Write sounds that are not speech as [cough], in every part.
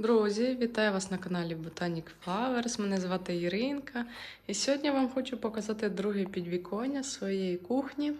Друзі, вітаю вас на каналі Botanic Flowers. Мене звати Іринка. І сьогодні я вам хочу показати друге підвіконня своєї кухні.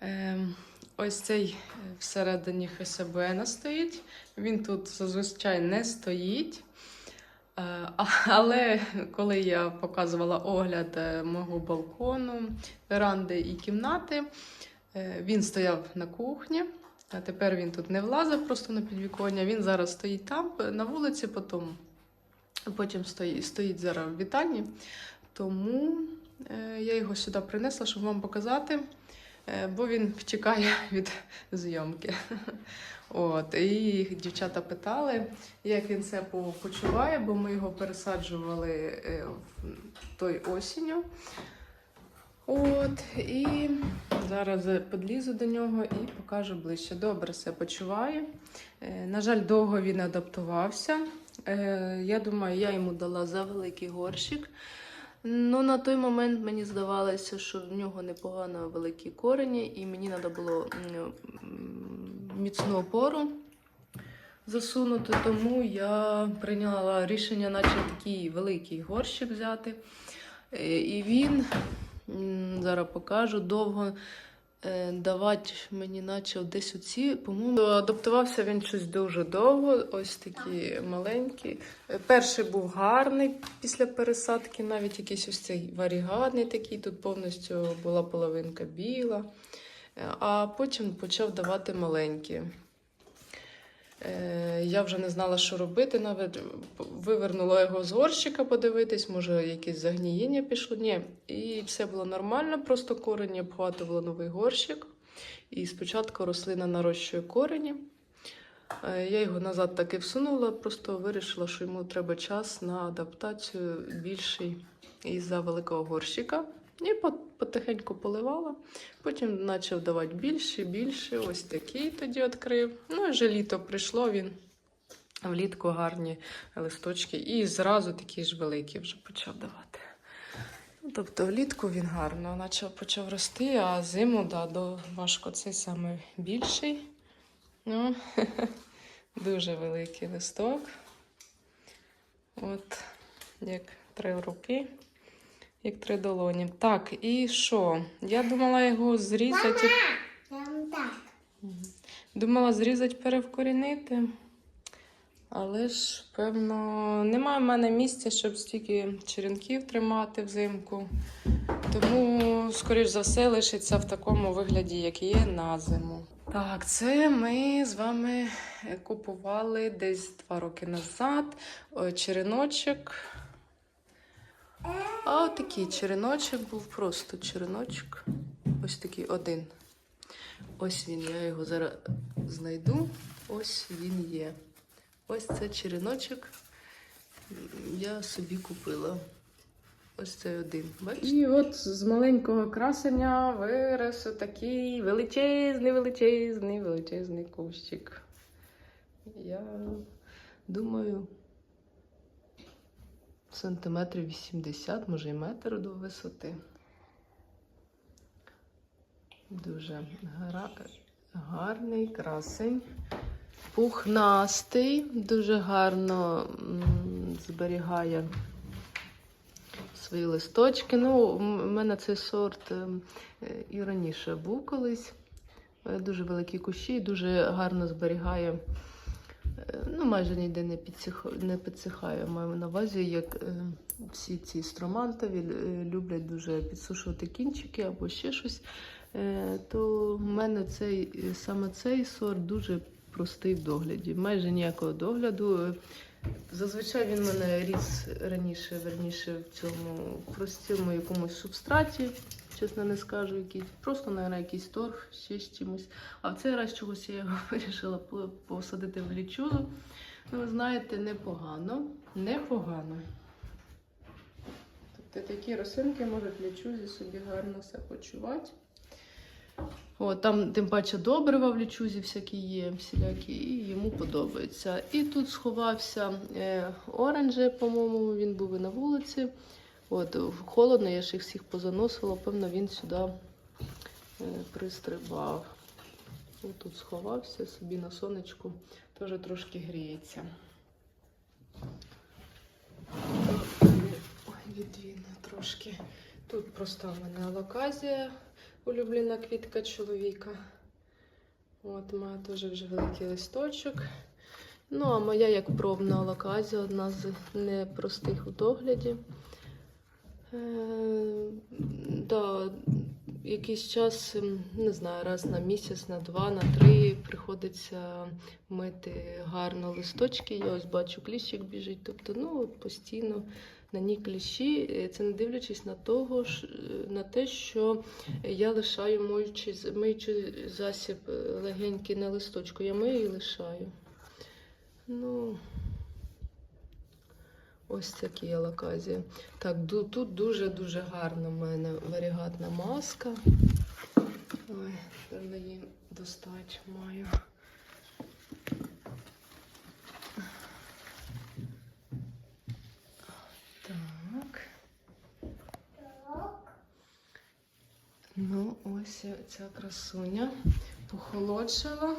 Ем, ось цей всередині хесебена стоїть. Він тут зазвичай не стоїть. Е, Але коли я показувала огляд е, мого балкону, веранди і кімнати, е, він стояв на кухні. А тепер він тут не влазив просто на підвіконня. Він зараз стоїть там, на вулиці, потім, потім стоїть, стоїть зараз в вітальні. Тому е, я його сюди принесла, щоб вам показати, е, бо він втікає [laughs] від зйомки. От, і дівчата питали, як він це по- почуває, бо ми його пересаджували е, в той осінню. От, і зараз підлізу до нього і покажу ближче. Добре все почуває. Е, На жаль, довго він адаптувався. Е, Я думаю, я йому дала за великий горщик. Ну, на той момент мені здавалося, що в нього непогано великі корені, і мені треба було міцну опору засунути, тому я прийняла рішення, наче такий великий горщик взяти. Е, І він, зараз покажу, довго е, давати мені наче десь оці, по-моєму, адаптувався він щось дуже довго, ось такі маленькі. Е, Перший був гарний після пересадки, навіть якийсь ось цей варігатний такий, тут повністю була половинка біла, Е, а потім почав давати маленькі. Е, Я вже не знала, що робити. Навіть вивернула його з горщика подивитись, може, якесь загнієння пішло. Ні, і все було нормально, просто корені обхватувало новий горщик. І спочатку рослина нарощує корені. Е, Я його назад таки всунула, просто вирішила, що йому треба час на адаптацію більший із-за великого горщика. І потихеньку поливала. Потім почав давати більше, більше. Ось такий тоді відкрив. Ну, і вже літо прийшло, він влітку гарні листочки. І зразу такі ж великі вже почав давати. Ну, тобто влітку він гарно почав, почав рости, а зиму да, до важко цей саме більший. Ну, [laughs] дуже великий листок. От, як три руки, як три долоні. Так, і що? Я думала його зрізати. Там так. Думала зрізати, перевкорінити. Але ж, певно, немає в мене місця, щоб стільки черенків тримати взимку. Тому, скоріш за все, лишиться в такому вигляді, як є на зиму. Так, це ми з вами купували десь два роки назад О, череночок. А такий череночок був просто череночок. Ось такий один. Ось він, я його зараз знайду. Ось він є. Ось це череночок. Я собі купила. Ось цей один. Бачите? І от з маленького красення вирос такий величезний, величезний, величезний кущик. Я думаю, сантиметрів 80, може і метр до висоти. Дуже гарний красень. Пухнастий, дуже гарно зберігає свої листочки. Ну, в мене цей сорт е, і раніше був колись. Е, Дуже великі кущі, дуже гарно зберігає. Ну, майже ніде не, підсих... не підсихає. Маю на увазі, як е, всі ці стромантові е, люблять дуже підсушувати кінчики або ще щось. Е, то в мене цей, е, саме цей сорт дуже простий в догляді. Майже ніякого догляду. Е, Зазвичай він мене ріс раніше, верніше в цьому простому якомусь субстраті, чесно не скажу, якийсь. Просто, мабуть, якийсь торф, ще з чимось. А в цей раз чогось я його [laughs] вирішила посадити в лічузу. Ну, ви знаєте, непогано. Непогано. Тобто такі рослинки можуть лічузі собі гарно себе почувати. О, там, тим паче, добрива в лічузі всякі є, всілякі, і йому подобається. І тут сховався е, оранже, по-моєму, він був і на вулиці. От, Холодно, я ж їх всіх позаносила, певно, він сюди е, пристрибав. Отут сховався собі на сонечку, теж трошки гріється. Ой, відвіна трошки. Тут просто в мене алоказія, улюблена квітка чоловіка. От має теж вже великий листочок. Ну, а моя як пробна алоказія, одна з непростих у догляді. Е, да, якийсь час, не знаю, раз на місяць, на два, на три приходиться мити гарно листочки. Я ось бачу, кліщик біжить. Тобто, ну, постійно на ній кліщі. Е, Це не дивлячись на того, е, на те, що я лишаю миючий, миючий засіб легенький на листочку. Я мию і лишаю. Ну, ось такі алаказії. Так, тут дуже-дуже гарна в мене варігатна маска. Ой, певно її достать маю. Так. Ну, ось ця красуня похолодшала,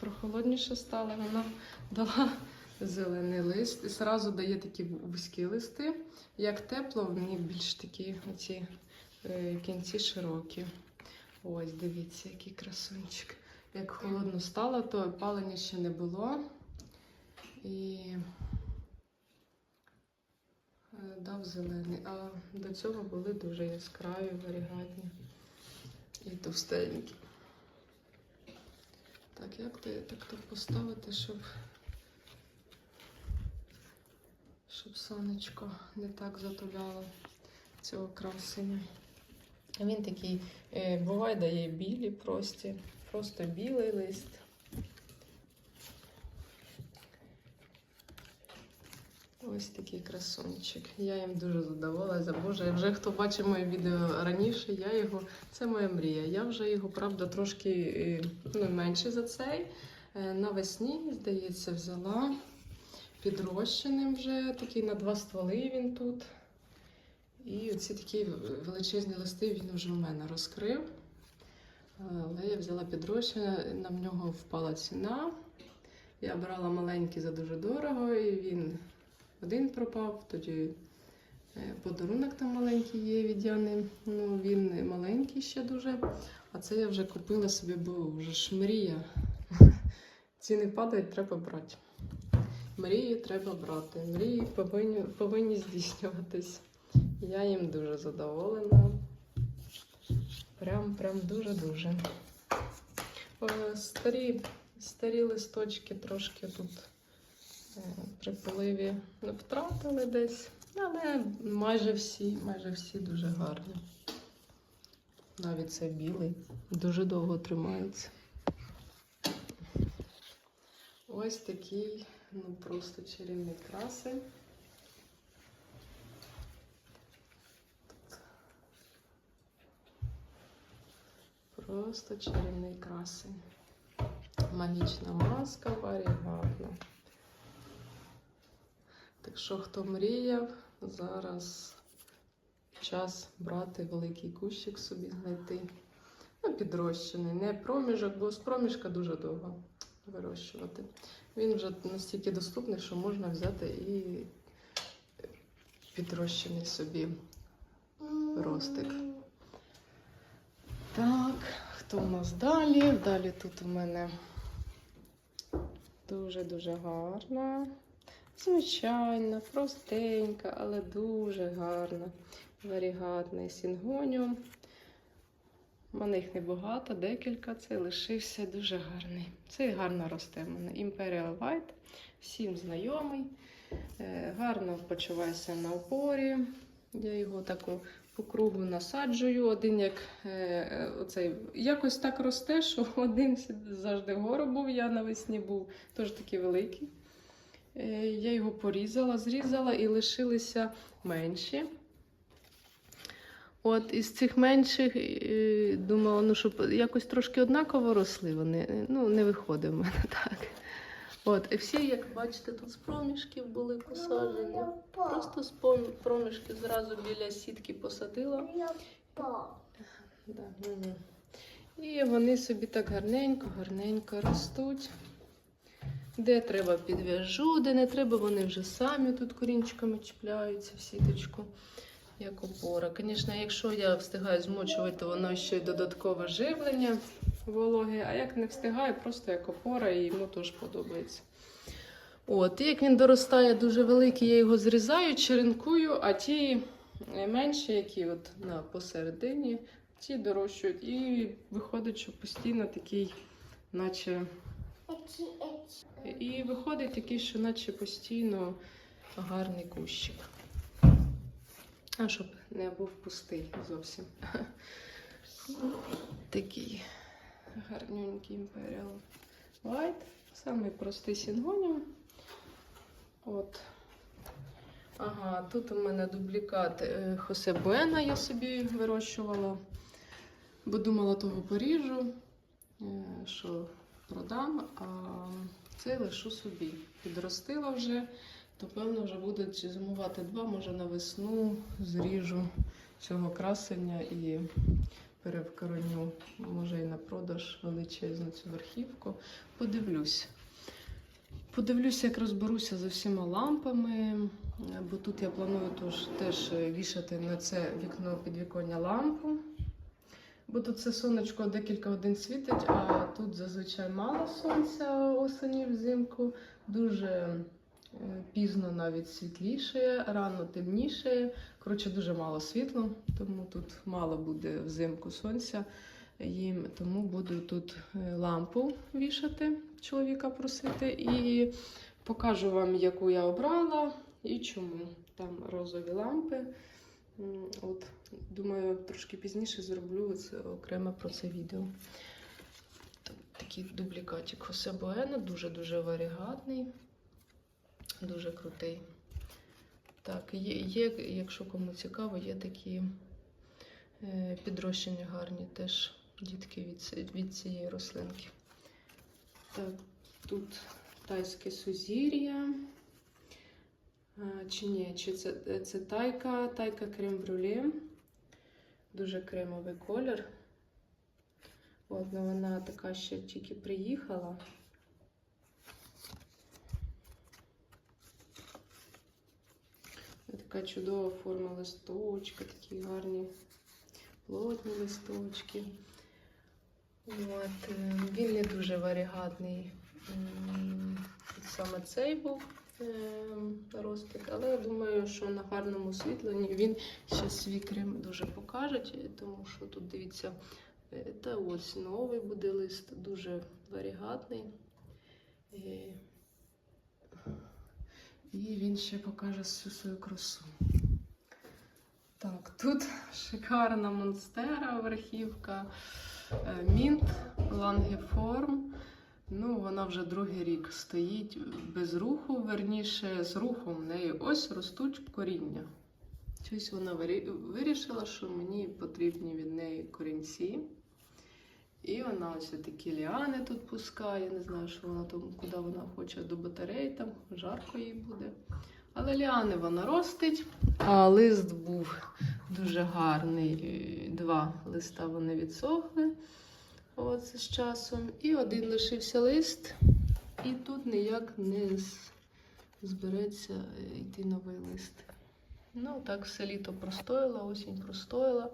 прохолодніше стала. Вона дала зелений лист і зразу дає такі вузькі листи. Як тепло, в неї більш такі оці е, кінці широкі. Ось, дивіться, який красунчик. Як холодно стало, то опалення ще не було. І е, дав зелений. А до цього були дуже яскраві, варігатні і товстенькі. Так, як то так то поставити, щоб, щоб сонечко не так затуляло цього красення. Він такий, е, буває, дає білі прості, просто білий лист. Ось такий красунчик. Я їм дуже задоволена. Боже, вже хто бачив моє відео раніше, я його. Це моя мрія. Я вже його, правда, трошки е, ну, менше за цей. Е, Навесні, здається, взяла. Підрощеним вже такий на два стволи він тут. І оці такі величезні листи він вже у мене розкрив. Але я взяла підрощення, на нього впала ціна. Я брала маленький за дуже дорого, і він один пропав, тоді е, подарунок там маленький є від Яни. Ну, він маленький ще дуже. А це я вже купила собі, бо вже ж мрія. [laughs] Ціни падають, треба брати. Мрії треба брати. Мрії повинні, повинні здійснюватись. Я їм дуже задоволена. Прям, прям дуже-дуже. Е, Старі, старі листочки трошки тут е, при поливі втратили десь, але майже всі, майже всі дуже гарні. Навіть цей білий дуже довго тримається. Ось такий, ну просто чарівний красень. Просто чарівний красень. Магічна маска варігатна. Так що, хто мріяв, зараз час брати великий кущик собі знайти. Ну, підрощений, не проміжок, бо з проміжка дуже довго вирощувати. Він вже настільки доступний, що можна взяти і підрощений собі ростик. Так, хто у нас далі? Далі тут у мене дуже-дуже гарна. Звичайна, простенька, але дуже гарна. Варігатний сінгоніум. У мене їх небагато, декілька. Цей лишився дуже гарний. Цей гарно росте в мене. Imperial White. Всім знайомий. Е, Гарно почувається на опорі. Я його таку по кругу насаджую. Один як е, е, оцей, якось так росте, що [laughs] один завжди вгору був, я навесні був теж такий великий. Я його порізала, зрізала і лишилися менші. От із цих менших е, думала, ну, щоб якось трошки однаково росли вони. Ну, не виходить в мене [laughs] так. От, і всі, як бачите, тут з проміжків були посаджені. Просто з проміжків зразу біля сітки посадила. І вони собі так гарненько, гарненько ростуть. Де треба підв'яжу, де не треба, вони вже самі тут корінчиками чіпляються в сіточку. Як опора. Звісно, якщо я встигаю змочувати, то воно ще й додаткове живлення вологе, а як не встигаю, просто як опора, і йому теж подобається. От, і як він доростає дуже великий, я його зрізаю, черенкую, а ті менші, які от на посередині, ті дорощують. І виходить, що постійно такий, наче. І виходить такий, що наче постійно гарний кущик. А щоб не був пустий зовсім. [laughs] Такий гарненький Imperial White. Самий простий сінгоніум. От. Ага, тут у мене дублікат е, Хосе Буена я собі вирощувала, бо думала того поріжу, е, що продам, а це лишу собі. Підростила вже, то певно вже буде чи зимувати два, може на весну зріжу цього красення і перевкороню, може і на продаж величезну цю верхівку. Подивлюсь. Подивлюся, як розберуся з усіма лампами, бо тут я планую тож, теж вішати на це вікно підвіконня лампу. Бо тут це сонечко декілька годин світить, а тут зазвичай мало сонця осені взимку. Дуже пізно навіть світліше, рано темніше. Коротше, дуже мало світла, тому тут мало буде взимку сонця їм. Тому буду тут е, лампу вішати, чоловіка просити, і покажу вам, яку я обрала і чому. Там розові лампи. От, думаю, трошки пізніше зроблю це окремо про це відео. Такий дублікатик Хосе Буена, дуже-дуже варігатний, дуже крутий. Так, є, є, якщо кому цікаво, є такі е, підрощення гарні теж дітки від, від цієї рослинки. Так, тут тайське сузір'я. Чи ні, чи це, це тайка, тайка крем брюле. Дуже кремовий колір. От, вона така ще тільки приїхала. Така чудова форма листочка, такі гарні плотні листочки. От, е, він не дуже варігатний. Саме цей був е, розтик, але я думаю, що на гарному освітленні він ще свій дуже покаже, тому що тут дивіться, е, та ось новий буде лист, дуже варігатний. І, він ще покаже всю свою красу. Так, тут шикарна монстера верхівка. Е, Мінт Лангеформ. Ну, вона вже другий рік стоїть без руху, верніше, з рухом в неї ось ростуть коріння. Щось вона вирішила, що мені потрібні від неї корінці. І вона ось такі ліани тут пускає. Не знаю, що вона там, куди вона хоче до батарей, там жарко їй буде. Але ліани вона ростить, а лист був дуже гарний. Два листа вони відсохли от, з часом. І один лишився лист, і тут ніяк не збереться е, йти новий лист. Ну, так все літо простояла, осінь простояла.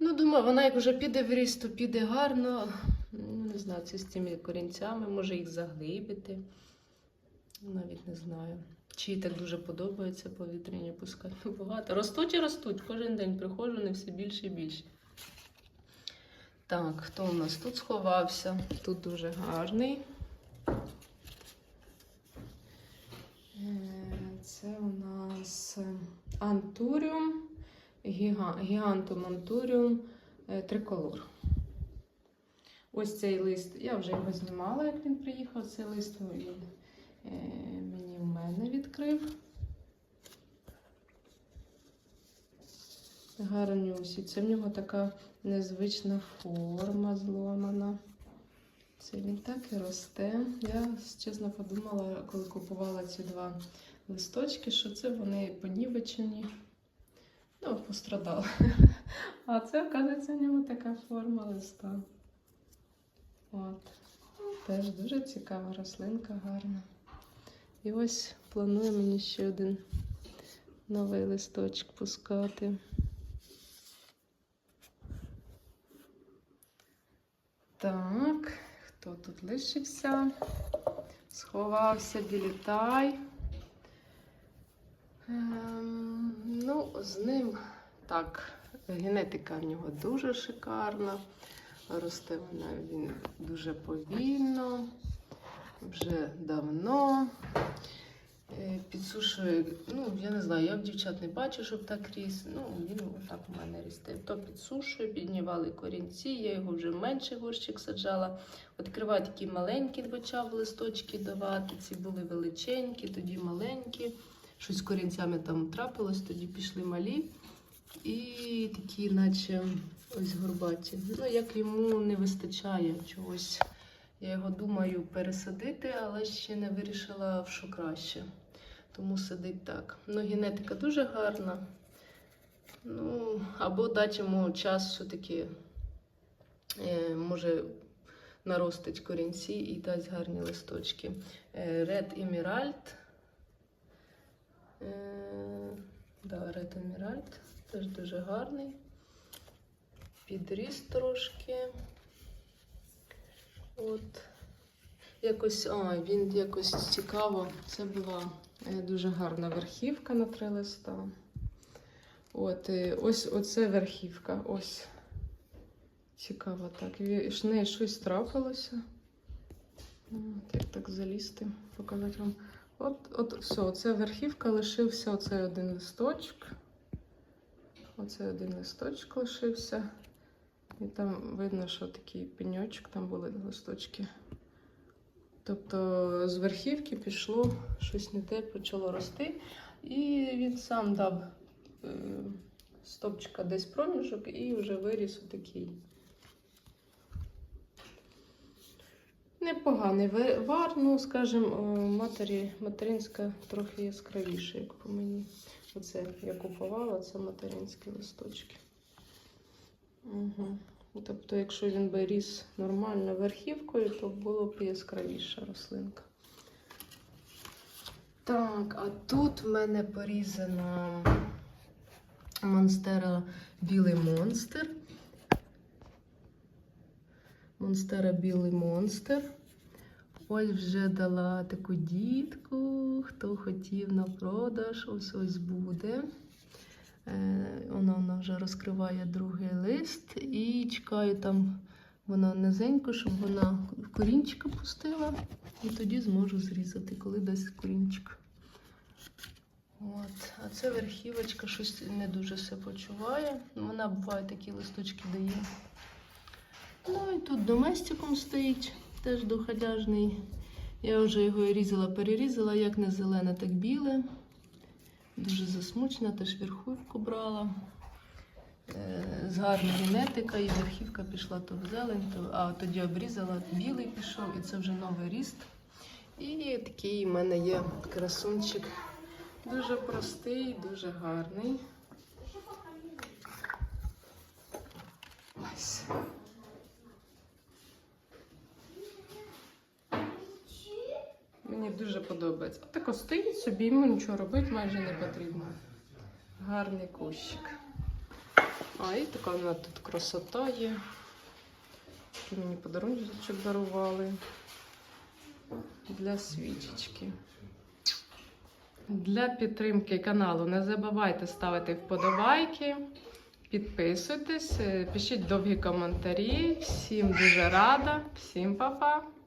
Ну, думаю, вона як вже піде в ріст, то піде гарно. Ну, не знаю, це з цими корінцями, може їх заглибити. Навіть не знаю. Чи так дуже подобається повітряні пускати. Ну, багато. Ростуть і ростуть. Кожен день приходжу, не все більше і більше. Так, хто у нас тут сховався? Тут дуже гарний. Е, Це у нас антуріум, гіга- гігантум е, триколор. Ось цей лист. Я вже його знімала, як він приїхав. Цей лист він е, мені в мене відкрив. Гарнюсі. Це в нього така незвична форма зломана. Це він так і росте. Я чесно подумала, коли купувала ці два листочки, що це вони понівечені. Ну, пострадали. А це, оказується, в нього така форма листа. От. Теж дуже цікава рослинка, гарна. І ось планую мені ще один новий листочок пускати. Так, хто тут лишився? Сховався білітай. З ним так, генетика в нього дуже шикарна. Росте вона він дуже повільно, вже давно. Е, Підсушує, ну, я не знаю, я в дівчат не бачу, щоб так ріс. Ну, він так у мене росте. То підсушує, піднівали корінці, я його вже в менший горщик саджала. Відкриваю такі маленькі почав листочки давати. Ці були величенькі, тоді маленькі. Щось з корінцями там трапилось, тоді пішли малі. І такі, наче ось горбаті. Ну, як йому не вистачає чогось. Я його думаю пересадити, але ще не вирішила, в що краще. Тому сидить так. Ну, генетика дуже гарна. Ну, або дати йому час все-таки е, може наростить корінці і дасть гарні листочки. Е, Red Emerald. Е, да, Red Emerald. Теж дуже гарний. Підріс трошки. От. Якось, а, він якось цікаво. Це була е, дуже гарна верхівка на три листа. От, е, ось оце верхівка. Ось. Цікаво так. З неї щось трапилося. От, як так залізти, показати вам. От, от все, це верхівка, лишився оцей один листочок. Оцей один листочок лишився. І там видно, що такий пеньочок, там були листочки. Тобто з верхівки пішло щось не те, почало рости. І він сам дав е, стопчика десь проміжок і вже виріс отакий. Непоганий вар, ну, скажімо, матері, материнська трохи яскравіша, як по мені. Оце я купувала, це материнські листочки. Угу. Тобто, якщо він би ріс нормально верхівкою, то було б яскравіша рослинка. Так, а тут в мене порізана монстера білий монстр. Монстера білий монстр. Ось вже дала таку дітку. Хто хотів на продаж, ось ось буде. Е, Вона, вона вже розкриває другий лист і чекаю там вона низенько, щоб вона корінчика пустила. І тоді зможу зрізати, коли дасть корінчик. От. А це верхівочка щось не дуже все почуває. Вона буває такі листочки дає. Ну і тут доместиком стоїть, теж доходяжний. Я вже його і різала, перерізала, як не зелене, так біле. Дуже засмучена, теж верхівку брала. Е, З гарна генетика, і верхівка пішла то в зелень, а тоді обрізала, білий пішов, і це вже новий ріст. І такий в мене є красунчик. Дуже простий, дуже гарний. Ось. Мені дуже подобається. Отако стоїть собі, йому нічого робити майже не потрібно. Гарний кущик. А і така в мене тут красота є. Такий мені подарунок дарували для свічечки. Для підтримки каналу не забувайте ставити вподобайки, підписуйтесь, пишіть довгі коментарі. Всім дуже рада, всім па-па!